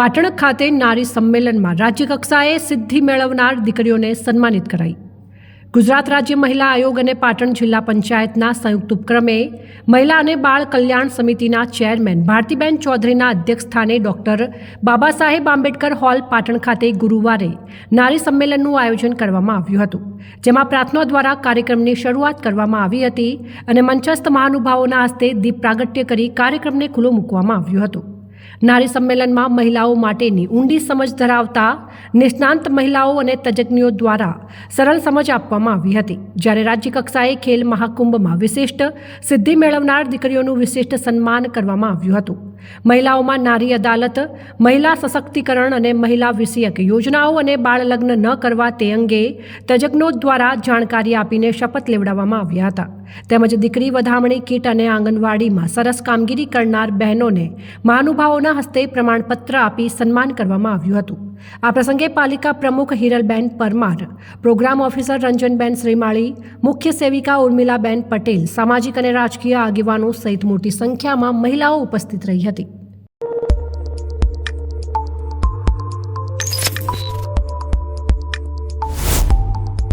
પાટણ ખાતે નારી સંમેલનમાં રાજ્યકક્ષાએ સિદ્ધિ મેળવનાર દીકરીઓને સન્માનિત કરાઈ. ગુજરાત રાજ્ય મહિલા આયોગ અને પાટણ જિલ્લા પંચાયતના સંયુક્ત ઉપક્રમે મહિલા અને બાળ કલ્યાણ સમિતિના ચેરમેન ભારતીબેન ચૌધરીના અધ્યક્ષસ્થાને ડોક્ટર બાબા સાહેબ આંબેડકર હોલ પાટણ ખાતે ગુરુવારે નારી સંમેલનનું આયોજન કરવામાં આવ્યું હતું, જેમાં પ્રાર્થના દ્વારા કાર્યક્રમની શરૂઆત કરવામાં આવી હતી અને મંચસ્થ મહાનુભાવોના હસ્તે દીપ પ્રાગટ્ય કરી કાર્યક્રમને ખુલ્લો મૂકવામાં આવ્યું હતું. નારી સંમેલનમાં મહિલાઓ માટેની ઊંડી સમજ ધરાવતા નિષ્ણાંત મહિલાઓ અને તજજ્ઞો દ્વારા સરળ સમજ આપવામાં આવી હતી. જ્યારે રાજ્યકક્ષાએ ખેલ મહાકુંભમાં વિશિષ્ટ સિદ્ધિ મેળવનાર દીકરીઓનું વિશિષ્ટ સન્માન કરવામાં આવ્યું હતું. મહિલાઓમાં નારી અદાલત, મહિલા સશક્તિકરણ અને મહિલા વિષયક યોજનાઓ અને બાળ લગ્ન ન કરવા તે અંગે તજજ્ઞો દ્વારા જાણકારી આપીને શપથ લેવડાવવામાં આવ્યા હતા. તેમજ દીકરી વધામણી કીટ અને આંગણવાડીમાં સરસ કામગીરી કરનાર બહેનોને મહાનુભાવોના હસ્તે પ્રમાણપત્ર આપી સન્માન કરવામાં આવ્યું હતું. આ પ્રસંગે પાલિકા પ્રમુખ હિરલબેન પરમાર, પ્રોગ્રામ ઓફિસર રંજનબેન શ્રીમાળી, મુખ્ય સેવિકા ઉર્મિલાબેન પટેલ, સામાજિક અને રાજકીય આગેવાનો સહિત મોટી સંખ્યામાં મહિલાઓ ઉપસ્થિત રહી હતી.